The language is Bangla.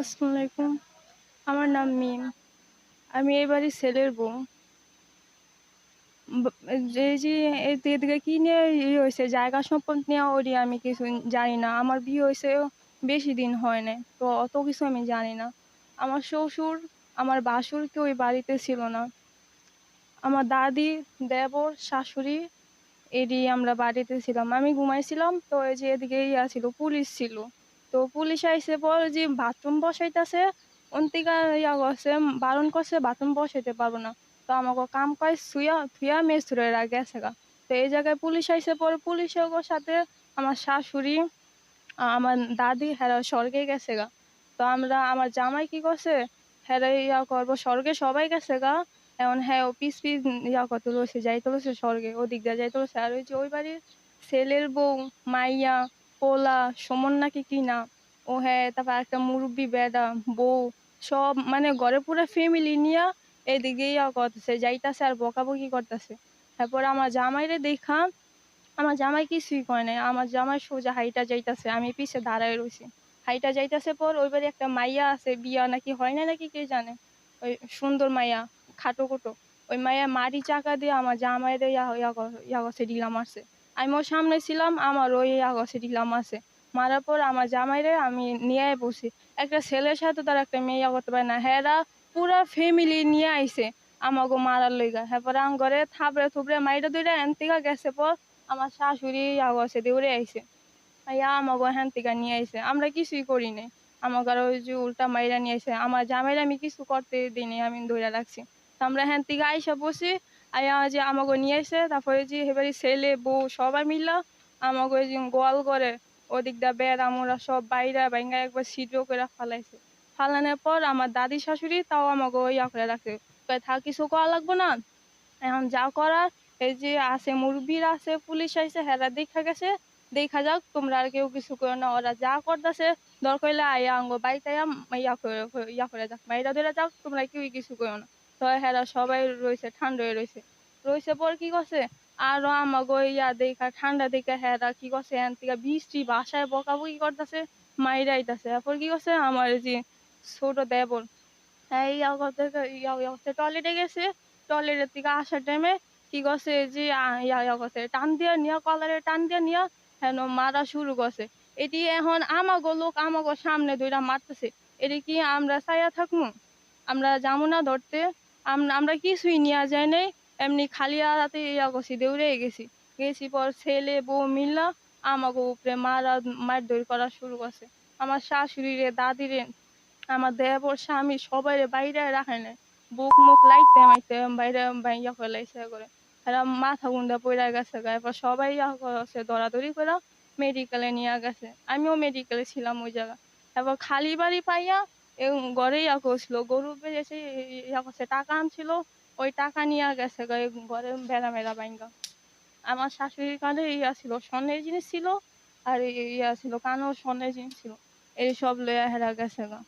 আসসালামু আলাইকুম। আমার নাম মিম। আমি এই বাড়ির ছেলের বউ। যে যে এদিকে কি নিয়ে ইয়ে হয়েছে, জায়গা সম্পদ নিয়ে ওরই আমি কিছু জানি না। আমার বিয়ে হয়েছে বেশি দিন হয় না তো অত কিছু আমি জানি না। আমার শ্বশুর, আমার বাসুর কেউ ওই বাড়িতে ছিল না। আমার দাদি, দেবর, শাশুড়ি এরই আমরা বাড়িতে ছিলাম। আমি ঘুমাইছিলাম, তো এই যে এদিকে ইয়া ছিল, পুলিশ ছিল। তো পুলিশ আইসে পর যে বাথরুম বসাইতেছে, অন্তিকা ইয়া করছে, বারণ করছে বাথরুম বসাইতে পারব না। তো আমাকে কাম কাজ শুয়া থুয়া মেসুরেরা গেছে গা। তো এই জায়গায় পুলিশ আইসে পরে পুলিশের সাথে আমার শাশুড়ি, আমার দাদি, হেরা স্বর্গে গেছে গা। তো আমরা, আমার জামাই কি করছে, হেরা ইয়া করব, স্বর্গে সবাই গেছে গা। এখন হ্যাঁ ও পিস পিস ইয়া করতে লইছে যাইতে লইছে স্বর্গে, ওদিক দিয়ে যাইতে লইছে। আর ওই যে ওই বাড়ির ছেলের বউ, মাইয়া, পোলা, সমন নাকি কি না ও হ্যাঁ তারপর একটা মুরব্বি বেদা বউ, সব মানে ঘরে পুরো ফ্যামিলি নিয়ে এদিকে ইয়া করতেছে, যাইতাছে আর বকাবকি করতেছে। তারপর আমার জামাইরে দেখা আমার জামাই কিছুই কয় নাই, আমার জামাই সোজা হাইটা যাইতাছে, আমি পিছে দাঁড়ায় রইছি। হাইটা যাইতাছে পর ওই বাড়ি একটা মাইয়া আছে, বিয়া নাকি হয় না নাকি কে জানে, ওই সুন্দর মাইয়া, খাটো কোটো ওই মাইয়া মারি চাকা দিয়ে আমার জামাইরে ইয়া ইয়া কর- করছে, ঢিলা মারছে। আমি ওর সামনে ছিলাম, আমার ওই ইয়া করছে, ঢিলা মারছে। মারার পর আমার জামাইরে আমি নিয়ে বসি। একটা ছেলের সাথে তার একটা মেয়ে করতে পারে না। হ্যাঁ পুরা ফ্যামিলি নিয়ে আইছে আমাকে মারার লইগা। হ্যাঁ আম ঘরে থাবড়ে থুবড়ে মাইটা দুইটা এনতিকা গেছে পর আমার শাশুড়ি ইয়া করছে দৌড়ে আইছে। ইয়া আমাকে হ্যান থেকে নিয়ে আইছে। আমরা কিছুই করি নাই। আমাকে আর ওই যে উল্টা মাইরা নিয়ে আইছে। আমার জামাইরা আমি কিছু করতে দিই আমি ধরে রাখছি। আমরা হ্যান থেকে আইসা বসি, আয়া যে আমাকে নিয়ে আইছে। তারপরে যে এবারে ছেলে, বউ সবাই মিলা আমাকে গোয়াল করে ওদিক দা বেড়া মোড়া সব বাইরে বাইঙ্গা একবার ছিদ্র করে ফালাইছে। ফালানোর পর আমার দাদি শাশুড়ি তাও আমাকে ইয়া করে রাখছে। থাক, কিছু করা লাগবো না। এখন যা করার, এই যে আছে মুরব্বীর আছে, পুলিশ আইছে, হেরা দেখা গেছে। দেখা যাক, তোমরা আর কেউ কিছু করো না। ওরা যা করতেছে দরকার হইলে আয়া আঙ্গ বাড়িতে ইয়া করে ইয়া করে যাক। মাইরা ধরে যাক, তোমরা কেউই কিছু করো না। তো হেরা সবাই রয়েছে ঠান্ডা হয়ে রয়েছে রয়েছে পর কি করছে আরও আমাগো ইয়া দেখা, ঠান্ডা দেখা হেরা কি করছে থেকে বৃষ্টি বাসায় বকাবকি করতেছে, মাইরা আইতাছে। তারপর কি করছে আমার যে ছোট দেবর হ্যাঁ ইয়া করতে, ইয়া ইয়া টয়লেটে গেছে। টয়লেটের থেকে আসার টাইমে কি করছে যে ইয়া ইয়া করছে টান দিয়া নিয়া, কলারে টান দিয়া নিয়া, হেন মারা শুরু করছে এটি এখন আমাগো লোক আমাগো সামনে দুইটা মারতেছে। এটি কি আমরা চাইয়া থাকব আমরা যাব না ধরতে? আমরা কিছুই নিয়ে যাই নাই। এমনি খালি হাতে ইয়া করছি দৌড়ে গেছি। গেছি পর ছেলে, বউ মিললা আমাকে উপরে মারা মার দৌড় করা শুরু করছে। আমার শাশুড়ি রে দাদি রে আমার দেবর স্বামী সবাই বাইরে রাখে না বুক মুখ লাইতে মাইতে বাইরে বাইয়া করে লাইছে করে। এরা মাথা গুন্ডা পড়ে গেছে এরপর সবাই ইয়া করছে দৌড়াদৌড়ি করে মেডিকেলে নিয়ে গেছে। আমিও মেডিকেলে ছিলাম ওই জায়গা এবার খালি বাড়ি পাইয়া ঘরে ইয়া করছিল গরু বেড়েছে ইয়া করছে, টাকা আনছিল, ওই টাকা নিয়ে গেছে ঘরে বেড়া বেড়া বাইঙ্গা। আমার শাশুড়ির কালে ইয়া ছিল, স্বর্ণের জিনিস ছিল আর ইয়া ছিল কানেও স্বর্ণের জিনিস ছিল। এই সব লইয়া হেরা গেছে গা।